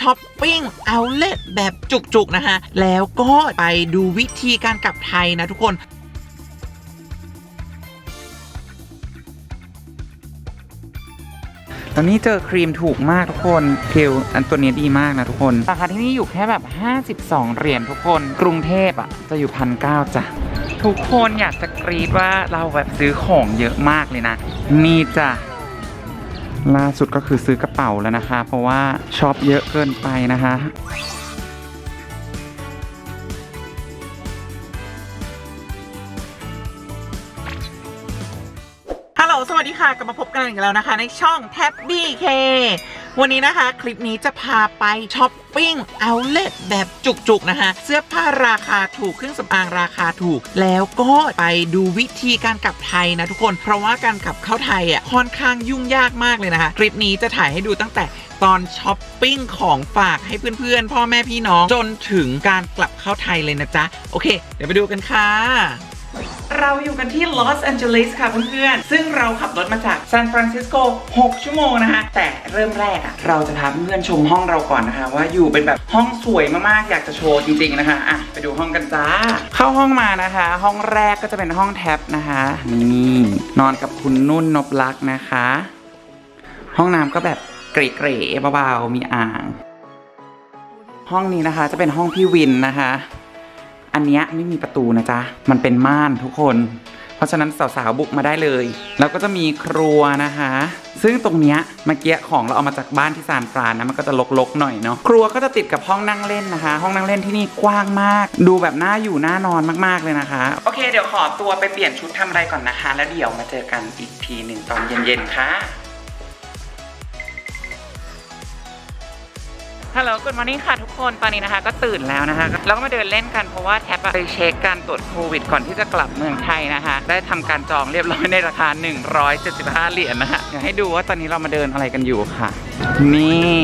ช้อปปิ้งเอาเล็ตแบบจุกๆ นะคะแล้วก็ไปดูวิธีการกลับไทยนะทุกคนตอนนี้เจอครีมถูกมากทุกคนเพลอันตัวนี้ดีมากนะทุกคน ราคาที่นี่อยู่แค่แบบ 52 เหรียญทุกคน กรุงเทพอะ จะอยู่พันเก้าจ้ะ ทุกคนอยากจะกรีดว่าเราแบบซื้อของเยอะมากเลยนะ นี่จ้ะ ล่าสุดก็คือซื้อกระเป๋าแล้วนะคะ เพราะว่าช็อปเยอะเกินไปนะคะฮัลโหลสวัสดีค่ะกลับมาพบกันอีกแล้วนะคะ ในช่องแทบบี้เค วันนี้นะคะ คลิปนี้จะพาไปช้อปปิ้งเอาเล็ตแบบจุกๆ นะคะเสื้อผ้าราคาถูกเครื่องสำอางราคาถูก แล้วก็ไปดูวิธีการกลับไทยนะทุกคน เพราะว่าการกลับเข้าไทยอะค่อนข้างยุ่งยากมากเลยนะคะ คลิปนี้จะถ่ายให้ดูตั้งแต่ตอนช้อปปิ้งของฝากให้เพื่อนๆ พ่อแม่พี่น้องจนถึงการกลับเข้าไทยเลยนะจ๊ะ โอเค เดี๋ยวไปดูกันค่ะ เราอยู่กันที่ลอสแอนเจลิสค่ะเพื่อนๆ ซึ่งเราขับรถมาจากซานฟรานซิสโก 6 ชั่วโมงนะคะ แต่เริ่มแรกอะเราจะพาเพื่อนๆชมห้องเราก่อนนะคะ ว่าอยู่เป็นแบบห้องสวยมากๆ อยากจะโชว์จริงๆนะคะอะไปดูห้องกันจ้า เข้าห้องมานะคะ ห้องแรกก็จะเป็นห้องแท็บนะคะนี่นอนกับคุณนุ่นนบลักษ์นะคะ ห้องน้ำก็แบบเกรๆเบาๆมีอ่าง ห้องนี้นะคะจะเป็นห้องพี่วินนะคะ อันเนี้ยไม่มีประตูนะจ๊ะ มันเป็นม่านทุกคน เพราะฉะนั้นสาวๆบุกมาได้เลย แล้วก็จะมีครัวนะคะ ซึ่งตรงเนี้ยเมื่อกี้ของเราเอามาจากบ้านที่ซานฟรานนะ มันก็จะลกๆหน่อยเนาะ ครัวก็จะติดกับห้องนั่งเล่นนะคะ ห้องนั่งเล่นที่นี่กว้างมาก ดูแบบน่าอยู่น่านอนมากๆเลยนะคะ โอเค เดี๋ยวขอตัวไปเปลี่ยนชุดทำอะไรก่อนนะคะ แล้วเดี๋ยวมาเจอกันอีกทีหนึ่งตอนเย็นๆค่ะ ฮัลโหลกุ o มอร์นิ่งค่ะทุกคนตอนนี้นะคะ ก็ตื่นแล้วนะคะแล้วก็มาเดินเล่นกันเพราะว่าแท็บไปเช็คการตรวจโควิดก่อนที่จะกลับเมืองไทยนะคะ ได้ทำการจองเรียบร้อยในราคา 175 เหรียญนะคะอยากให้ดูว่าตอนนี้เรามาเดินอะไรกันอยู่ค่ะ นี่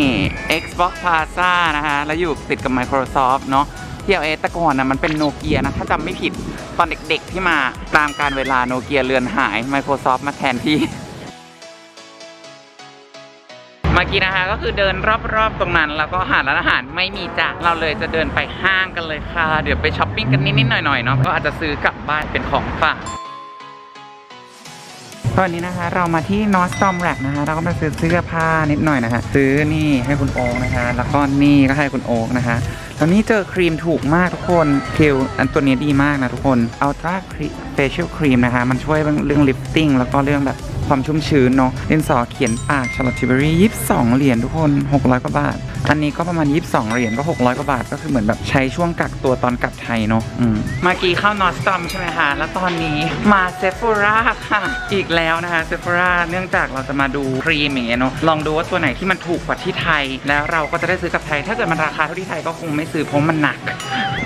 Xbox Plaza นะคะแล้วอยู่ติดกับ Microsoft เนาะที่เอาเอแต่ก่อนนะมันเป็นโนเกียนะ ถ้าจำไม่ผิดตอนเด็กๆที่มาตามการเวลาโนเกียเรือนหาย Microsoft มาแทนที่ มื่อกี้นะคะ ก็คือเดินรอบๆตรงนั้น แล้วก็หาร้านอาหารไม่มีจ้ะเราเลยจะเดินไปห้างกันเลยค่ะ เดี๋ยวไปช้อปปิ้งกันนิดๆหน่อยๆเนาะก็อาจจะซื้อกลับบ้านเป็นของฝากตอนนี้นะคะเรามาที่นอสตอมแรกนะคะ เราก็มาซื้อเสื้อผ้านิดหน่อยนะคะ ซื้อนี่ให้คุณโอ๊กนะคะ แล้วก็นี่ก็ให้คุณโอ๊กนะคะตอนนี้เจอครีมถูกมากทุกคนเพลอันตัวนี้ดีมากนะทุกคนอัลตร้าเฟเชียลครีมนะคะ มันช่วยเรื่องลิฟติ้งแล้วก็เรื่องแบบ ความชุ่มชื้นเนาะดินสอเขียนปากชาร์ลอตติเบอรี่ยี่สิบสองเหรียญทุกคน 600 กว่าบาท อันนี้ก็ประมาณ 22 เหรียญก็ 600 กว่าบาท ก็คือเหมือนแบบใช้ช่วงกักตัวตอนกลับไทยเนาะอืมเมื่อกี้เข้านอสตอมใช่ไหมคะ แล้วตอนนี้มาเซฟ h o ราค่ะ อีกแล้วนะคะเซฟ h o ราเนื่องจากเราจะมาดูครีมอย่างเงี้ยเนาะ ลองดูว่าตัวไหนที่มันถูกกว่าที่ไทย แล้วเราก็จะได้ซื้อกลับไทย ถ้าเกิดมันราคาเท่าที่ไทยก็คงไม่ซื้อเพราะมันหนัก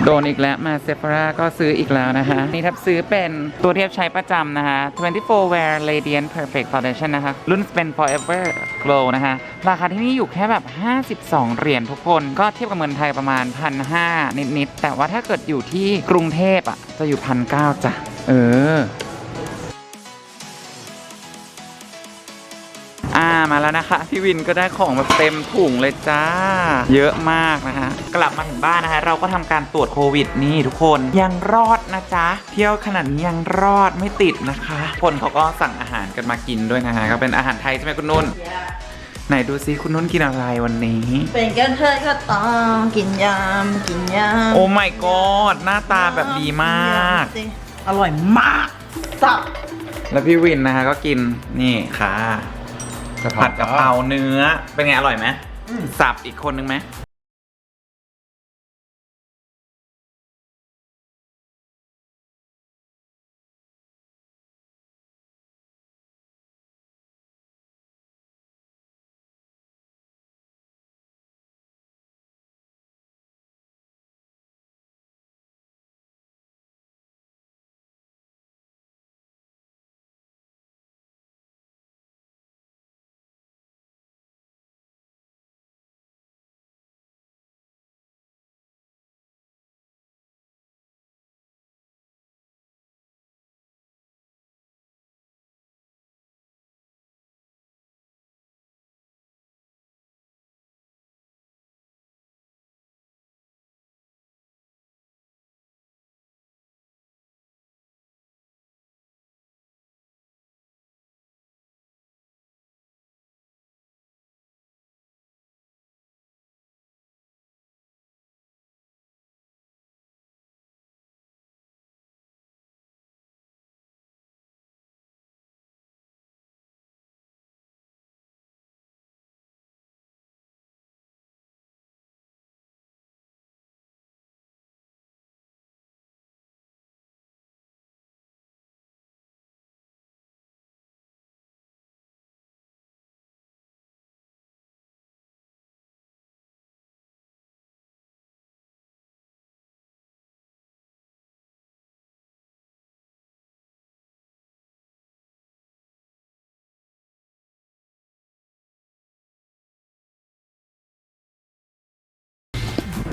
โดนอีกแล้วมาเซฟ h o ราก็ซื้ออีกแล้วนะคะ นี่ทับซื้อเป็นตัวที่ทับใช้ประจำนะคะ 24 wear radiant perfect foundation นะคะ รุ่น spend forever glow นะคะ ราคาที่นี่อยู่แค่แบบ 52เหรียญทุกคนก็เทียบกับเมืองไทยประมาณ1,500นิดๆ แต่ว่าถ้าเกิดอยู่ที่กรุงเทพอะ จะอยู่1,900จ้ะ เอออ่ามาแล้วนะคะ พี่วินก็ได้ของแบบเต็มถุงเลยจ้า เยอะมากนะคะกลับมาถึงบ้านนะคะ เราก็ทำการตรวจโควิดนี่ทุกคนยังรอดนะจ๊ะ เที่ยวขนาดนี้ยังรอดไม่ติดนะคะ คนเขาก็สั่งอาหารกันมากินด้วยนะคะก็เป็นอาหารไทยใช่ไหมคุณนุ่น ไหนดูซิคุณนุ่นกินอะไรวันนี้ เป็นกันเธอก็ต้องกินยำกินยำโอ้ my god หน้าตาแบบดีมาก สิอร่อยมากสับแล้วพี่วินนะคะก็กินนี่ค่ะผัดกะเพราเนื้อเป็นไงอร่อยไหมสับอีกคนนึงไหม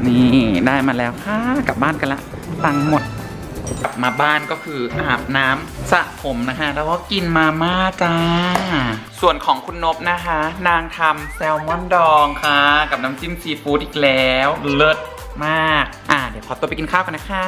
นี่ได้มาแล้วค่ะกลับบ้านกันละ ตังหมด กลับมาบ้านก็คืออาบน้ำสระผมนะคะ แล้วก็กินมาม่าจ้า ส่วนของคุณนบนะคะ นางทำแซลมอนดองค่ะ กับน้ำจิ้มซีฟู้ดอีกแล้ว เลิศมาก อ่าเดี๋ยวขอตัวไปกินข้าวกันนะคะ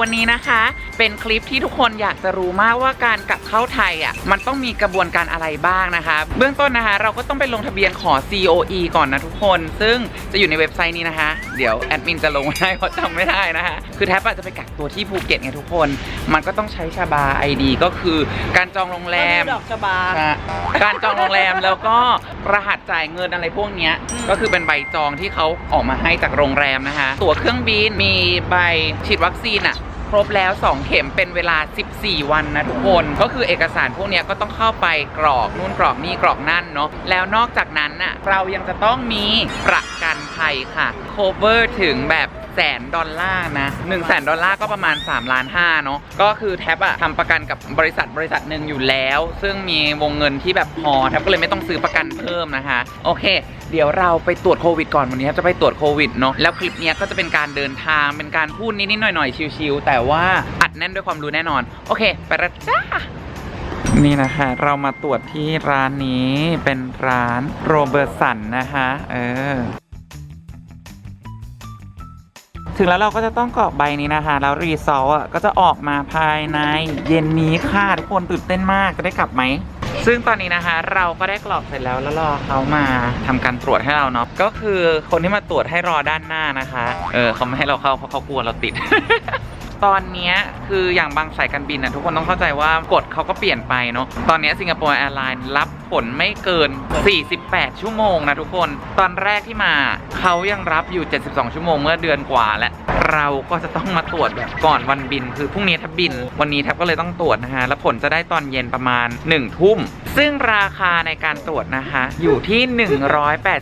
วันนี้นะคะเป็นคลิปที่ทุกคนอยากจะรู้มากว่าการกลับเข้าไทยอะมันต้องมีกระบวนการอะไรบ้างนะคะ เบื้องต้นนะคะ เราก็ต้องไปลงทะเบียนขอ COE ก่อนนะทุกคน ซึ่งจะอยู่ในเว็บไซต์นี้นะคะ เดี๋ยวแอดมินจะลงไว้ให้เพราะจำไม่ได้นะคะ คือแท็บอาจจะไปกักตัวที่ภูเก็ตไงทุกคน มันก็ต้องใช้ชาบา ID ก็คือการจองโรงแรม ดอกชบาค่ะการจองโรงแรมแล้วก็รหัสจ่ายเงินอะไรพวกเนี้ยก็คือเป็นใบจองที่เขาออกมาให้จากโรงแรมนะคะ ตั๋วเครื่องบินมีใบฉีดวัคซีนอะครบแล้ว 2 เข็มเป็นเวลา 14 วันนะทุกคน ก็คือเอกสารพวกนี้ก็ต้องเข้าไปกรอกนู่นกรอกนี่กรอกนั่นเนาะแล้วนอกจากนั้นน่ะเรายังจะต้องมีประกันภัยค่ะ cover ถึงแบบ แสนดอลลาร์นะ1นึ่งแสนดอลลาร์ก็ประมาณ3ล้านห้าเนาะก็คือแท็บอะทำประกันกับบริษัทบริษัทหนึ่งอยู่แล้ว ซึ่งมีวงเงินที่แบบพอแท็บก็เลยไม่ต้องซื้อประกันเพิ่มนะคะ โอเค เดี๋ยวเราไปตรวจโควิดก่อนวันนี้แท็บจะไปตรวจโควิดเนาะแล้วคลิปนี้ก็จะเป็นการเดินทางเป็นการพูดนิดๆหน่อยๆชิวๆแต่ว่าอัดแน่นด้วยความรู้แน่นอน โอเค ไปละจ้านี่นะคะเรามาตรวจที่ร้านนี้เป็นร้านโรเบิร์สันนะคะ เออ ถึงแล้วเราก็จะต้องกรอกใบนี้นะคะ แล้วรีซอลอะก็จะออกมาภายในเย็นนี้ค่ะทุกคนตื่นเต้นมากจะได้กลับไหม ซึ่งตอนนี้นะคะ เราก็ได้กรอกเสร็จแล้วแล้วรอเขามาทำการตรวจให้เราเนาะก็คือคนที่มาตรวจให้รอด้านหน้านะคะ เออเขาไม่ให้เราเข้าเพราะเขากลัวเราติด ตอนนี้คืออย่างบางสายการบินนะทุกคนต้องเข้าใจว่ากฎเขาก็เปลี่ยนไปเนาะตอนนี้สิงคโปร์แอร์ไลน์รับผลไม่เกิน 48 ชั่วโมงนะทุกคนตอนแรกที่มาเขายังรับอยู่ 72 ชั่วโมงเมื่อเดือนกว่าและเราก็จะต้องมาตรวจแบบก่อนวันบิน คือพรุ่งนี้ทับบิน วันนี้ทับก็เลยต้องตรวจนะคะแล้วผลจะได้ตอนเย็นประมาณ 1 ทุ่ม ซึ่งราคาในการตรวจนะคะอยู่ที่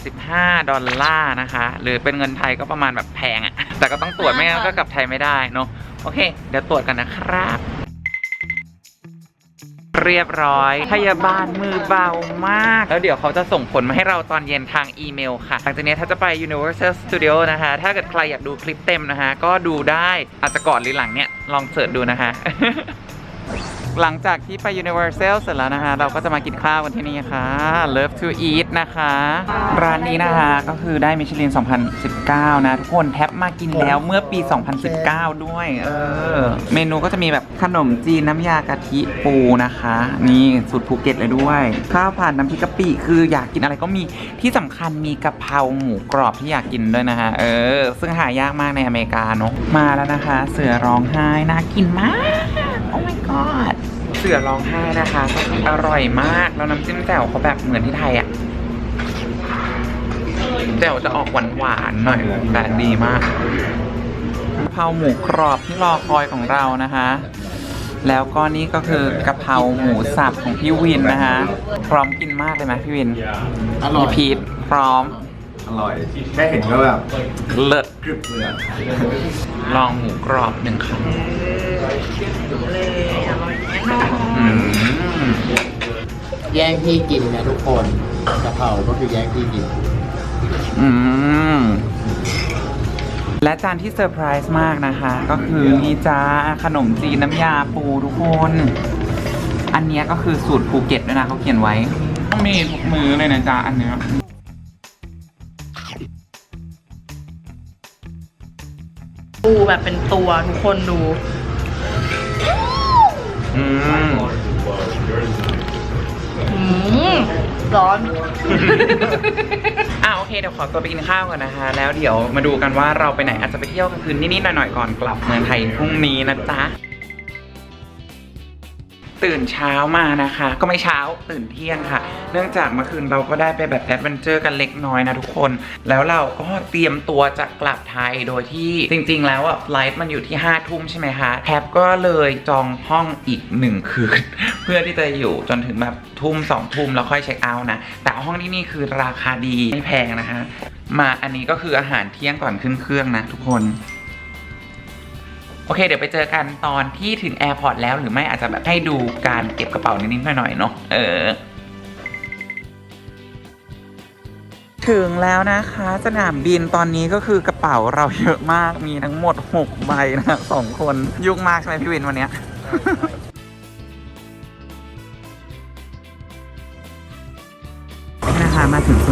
185 ดอลลาร์นะคะ หรือเป็นเงินไทยก็ประมาณแบบแพงอะแต่ก็ต้องตรวจไม่งั้นก็กลับไทยไม่ได้เนาะ โอเค เดี๋ยวตรวจกันนะครับ เรียบร้อย พยาบาลมือเบามาก แล้วเดี๋ยวเขาจะส่งผลมาให้เราตอนเย็นทางอีเมลค่ะ หลังจากนี้ถ้าจะไป Universal Studio นะคะ ถ้าเกิดใครอยากดูคลิปเต็มนะคะ ก็ดูได้อาจจะก่อนหรือหลังเนี่ย ลองเสิร์ชดูนะคะ หลังจากที่ไป Universal เสร็จแล้วนะคะ เราก็จะมากินข้าวกันที่นี่ค่ะ Love to Eat นะคะ ร้านนี้นะคะก็คือได้มิชลิน 2019 นะ ทุกคนแท็บมากินแล้วเมื่อปี 2019 ด้วย เออ เมนูก็จะมีแบบขนมจีนน้ำยากะทิปูนะคะ นี่สูตรภูเก็ตเลยด้วย ข้าวผัดน้ำพริกกะปิ คืออยากกินอะไรก็มีที่สำคัญมีกะเพราหมูกรอบที่อยากกินด้วยนะคะ เออ ซึ่งหายากมากในอเมริกาเนอะมาแล้วนะคะ เสือร้องไห้น่ากินมาก โอ้ my god เสือร้องไห้นะคะก็คืออร่อยมาก แล้วน้ำจิ้มแจ่วเขาแบบเหมือนที่ไทยอะแจ่วจะออกหวานหวานๆหน่อยแต่ดีมากกะเพราหมูกรอบที่รอคอยของเรานะคะ แล้วก็นี่ก็คือกะเพราหมูสับของพี่วินนะคะ พร้อมกินมากเลยไหมพี่วินอร่อยพี่พีทพร้อม อร่อย แค่เห็นก็แบบเลิศกรึบเลยอะลองหมูกรอบหนึ่งคำเลยอร่อยแน่นอนอืมแย่งที่กินนะทุกคนกะเพราก็คือแย่งที่กิน อืมและจานที่เซอร์ไพรส์มากนะคะ ก็คือนี่จ้าขนมจีนน้ำยาปูทุกคน อันเนี้ยก็คือสูตรภูเก็ตด้วยนะเขาเขียนไว้ต้องมีทุกมือเลยนะจ๊ะอันเนี้ย ปูแบบเป็นตัวทุกคนดู อืมอืมร้อน อ่าโอเคเดี๋ยวขอตัวไปกินข้าวก่อนนะคะ แล้วเดี๋ยวมาดูกันว่าเราไปไหนอาจจะไปเที่ยวกลางคืนนิดๆหน่อยๆก่อนกลับเมืองไทยพรุ่งนี้นะจ๊ะ ตื่นเช้ามานะคะ ก็ไม่เช้าตื่นเที่ยงค่ะ เนื่องจากเมื่อคืนเราก็ได้ไปแบบแอดเวนเจอร์กันเล็กน้อยนะทุกคน แล้วเราก็เตรียมตัวจะกลับไทยโดยที่จริง ๆ แล้วอะไฟลท์มันอยู่ที่5้าทุ่มใช่ไหมคะแท็บก็เลยจองห้องอีกหนึ่งคืน เพื่อที่จะอยู่จนถึงแบบทุ่มสองทุ่มแล้วค่อยเช็คเอาท์นะ แต่ห้องที่นี่คือราคาดีไม่แพงนะคะ มาอันนี้ก็คืออาหารเที่ยงก่อนขึ้นเครื่องนะทุกคน โอเคเดี๋ยวไปเจอกันตอนที่ถึงแอร์พอร์ตแล้วหรือไม่อาจจะแบบให้ดูการเก็บกระเป๋านิดๆหน่อยๆเนาะเออ ถึงแล้วนะคะสนามบินตอนนี้ก็คือกระเป๋าเราเยอะมากมีทั้งหมด 6 ใบนะสองคนยุ่งมากใช่ไหมพี่วินวันเนี้ย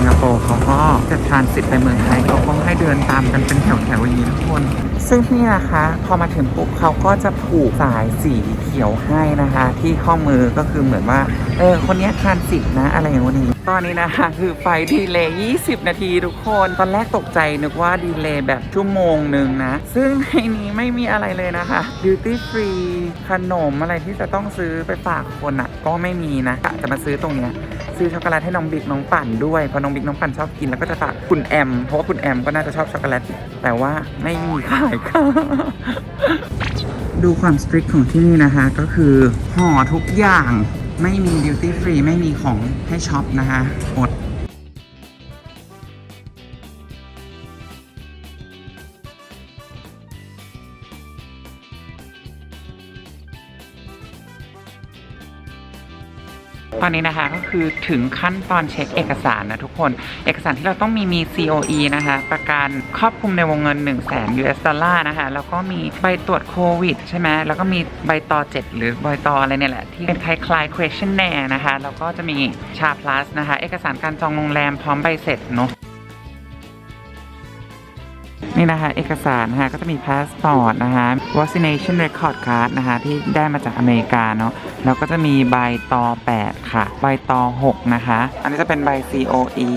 งคโปร์เขาก็จะทรานสิตไปเมืองไทยเขาก็ให้เดินตามกันเป็นแถวๆอย่างนี้ทุกคน ซึ่งที่นี่นะคะ พอมาถึงปุ๊บเขาก็จะผูกสายสีเขียวให้นะคะ ที่ข้อมือก็คือเหมือนว่าเออคนนี้ทรานสิตนะอะไรอย่างนี้ตอนนี้นะคะคือไฟดีเลย์20 นาทีทุกคน ตอนแรกตกใจนึกว่าดีเลย์แบบชั่วโมงหนึ่งนะ ซึ่งในนี้ไม่มีอะไรเลยนะคะ duty free ขนมอะไรที่จะต้องซื้อไปฝากคนอะ ก็ไม่มีนะจะมาซื้อตรงเนี้ย ซื้อช็อกโกแลตให้น้องบิ๊กน้องปั่นด้วยเพราะน้องบิ๊กน้องปั่นชอบกินแล้วก็จะฝากคุณแอม เพราะว่าคุณแอมก็น่าจะชอบช็อกโกแลตแต่ว่าไม่มีขายค่ะดูความสตรีทของที่นี่นะคะ ก็คือห่อทุกอย่างไม่มีดิวตี้ฟรีไม่มีของให้ช็อปนะคะอด ตอนนี้นะคะก็คือถึงขั้นตอนเช็คเอกสารนะทุกคน เอกสารที่เราต้องมีมี COE นะคะ ประกันครอบคลุมในวงเงิน 1 0 0 0 0แสน US ดอลลาร์นะคะ แล้วก็มีใบตรวจโควิดใช่ไหมแล้วก็มีใบตอ 7 หรือใบตออะไรเนี่ยแหละ ที่เป็นคล้ายๆ questionnaire นะคะ แล้วก็จะมีชาพลัสนะคะ เอกสารการจองโรงแรมพร้อมใบเสร็จเนาะ นี่นะคะเอกสารนะคะก็จะมีพาสปอร์ตนะคะ vaccination record card นะคะที่ได้มาจากอเมริกาเนาะแล้วก็จะมีใบตอ 8 ค่ะ ใบตอ 6 นะคะ อันนี้จะเป็นใบ COE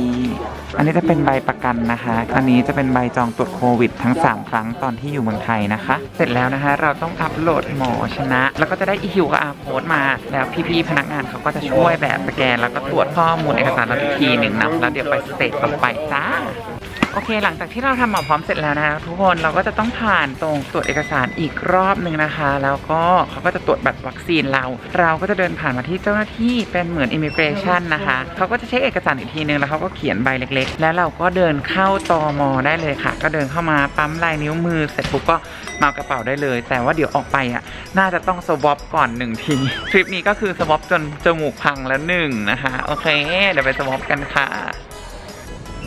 อันนี้จะเป็นใบประกันนะคะ อันนี้จะเป็นใบจองตรวจโควิดทั้ง 3 ครั้งตอนที่อยู่เมืองไทยนะคะ เสร็จแล้วนะคะ เราต้องอัปโหลดหมอชนะ แล้วก็จะได้ EQ กับ R code มา แล้วพี่ๆพนักงานเขาก็จะช่วยแบบสแกน แล้วก็ตรวจข้อมูลเอกสารเราอีกทีหนึ่งนะแล้วเดี๋ยวไปสเตจต่อไปจ้า โอเค หลังจากที่เราทำหมอพร้อมเสร็จแล้วนะคะทุกคนเราก็จะต้องผ่านตรงตรวจเอกสารอีกรอบหนึ่งนะคะ แล้วก็เขาก็จะตรวจบัตรวัคซีนเรา เราก็จะเดินผ่านมาที่เจ้าหน้าที่เป็นเหมือนอิมิเกรชันนะคะเขาก็จะเช็คเอกสารอีกทีนึงแล้วเขาก็เขียนใบเล็ก ๆ แล้วเราก็เดินเข้าตอมอได้เลยค่ะ ก็เดินเข้ามาปั๊มลายนิ้วมือเสร็จปุ๊บก็มาเอากระเป๋าได้เลย แต่ว่าเดี๋ยวออกไปอะน่าจะต้องสวอปก่อนหนึ่งทีทริปนี้ก็คือสวอปจนจมูกพังแล้วหนึ่งนะคะโอเค เดี๋ยวไปสวอปกันค่ะ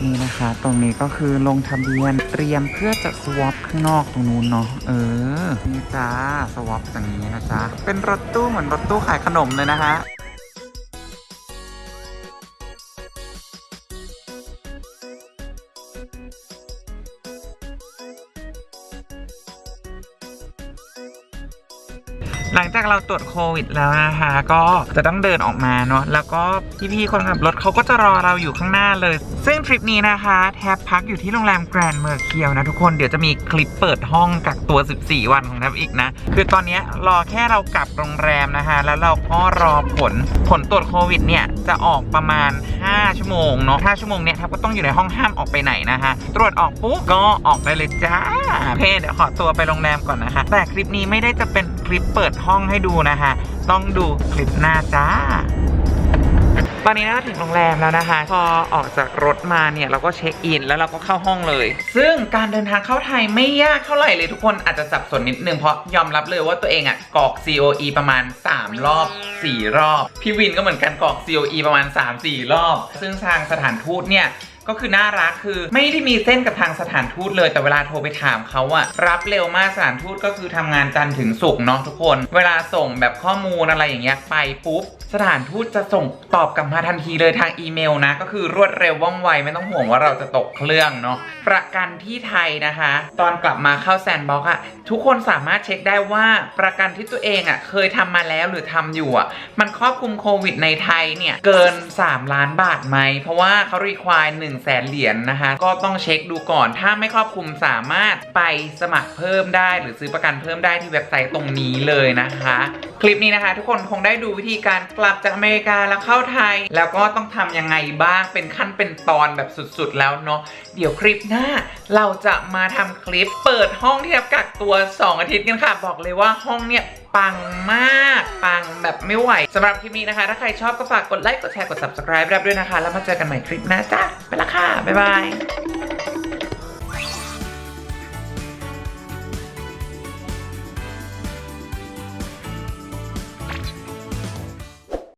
นี่นะคะ ตรงนี้ก็คือลงทะเบียนเตรียมเพื่อจะสวอปข้างนอกตรงนู้นเนาะเออ นี่จ้าสวอปอย่างนี้นะจ๊ะเป็นรถตู้เหมือนรถตู้ขายขนมเลยนะคะ เราตรวจโควิดแล้วนะคะ ก็จะต้องเดินออกมาเนาะแล้วก็พี่ๆคนขับรถเขาก็จะรอเราอยู่ข้างหน้าเลย ซึ่งทริปนี้นะคะแทบพักอยู่ที่โรงแรมแกรนด์เมอร์เคียวนะทุกคนเดี๋ยวจะมีคลิปเปิดห้องกักตัว 14 วันของแทบอีกนะ คือตอนนี้รอแค่เรากลับโรงแรมนะคะ แล้วเราก็รอผลผลตรวจโควิดเนี่ยจะออกประมาณ 5 ชั่วโมงเนาะ5ชั่วโมงเนี่ยแทบก็ต้องอยู่ในห้องห้ามออกไปไหนนะคะตรวจออกปุ๊บก็ออกได้เลยจ้าโอเคเดี๋ยวขอตัวไปโรงแรมก่อนนะคะ แต่คลิปนี้ไม่ได้จะเป็นคลิปเปิดห้องให้ดูนะคะ ต้องดูคลิปหน้าจ้าตอนนี้เราถึงโรงแรมแล้วนะคะ พอออกจากรถมาเนี่ยเราก็เช็คอิน แล้วเราก็เข้าห้องเลย ซึ่งการเดินทางเข้าไทยไม่ยากเท่าไหร่เลยทุกคนอาจจะสับสนนิดนึงเพราะยอมรับเลยว่าตัวเองอะ่ะกรอก COE ประมาณ 3 รอบ 4 รอบ พี่วินก็เหมือนกันกรอก COE ประมาณ 3-4 รอบ ซึ่งทางสถานทูตเนี่ย ก็คือน่ารักคือไม่ได้มีเส้นกับทางสถานทูตเลยแต่เวลาโทรไปถามเขาอะรับเร็วมากสถานทูตก็คือทำงานจันทร์ถึงศุกร์เนาะทุกคน เวลาส่งแบบข้อมูลอะไรอย่างเงี้ยไปปุ๊บ สถานทูตจะส่งตอบกลับมาทันทีเลยทางอีเมลนะ ก็คือรวดเร็วว่องไวไม่ต้องห่วงว่าเราจะตกเครื่องเนาะประกันที่ไทยนะคะ ตอนกลับมาเข้าแซนบ็อกอะทุกคนสามารถเช็คได้ว่าประกันที่ตัวเองอะเคยทำมาแล้วหรือทำอยู่อะมันครอบคลุมโควิดในไทยเนี่ยเกิน 3 ล้านบาทไหมเพราะว่าเขารีควาย1 0 0 0 0แสนเหรียญนะคะ ก็ต้องเช็คดูก่อนถ้าไม่ครอบคลุมสามารถไปสมัครเพิ่มได้หรือซื้อประกันเพิ่มได้ที่เว็บไซต์ตรงนี้เลยนะคะ คลิปนี้นะคะ ทุกคนคงได้ดูวิธีการกลับจากอเมริกาแล้วเข้าไทย แล้วก็ต้องทำยังไงบ้างเป็นขั้นเป็นตอนแบบสุดๆ แล้วเนาะเดี๋ยวคลิปหน้า เราจะมาทำคลิปเปิดห้องที่รับกักตัว 2 อาทิตย์กันค่ะ บอกเลยว่าห้องเนี่ย ปังมาก ปังแบบไม่ไหวสำหรับคลิปนี้นะคะ ถ้าใครชอบก็ฝากกดไลค์ กดแชร์ กด subscribe รับด้วยนะคะ แล้วมาเจอกันใหม่คลิปหน้าจ้าไปละค่ะ บ๊ายบาย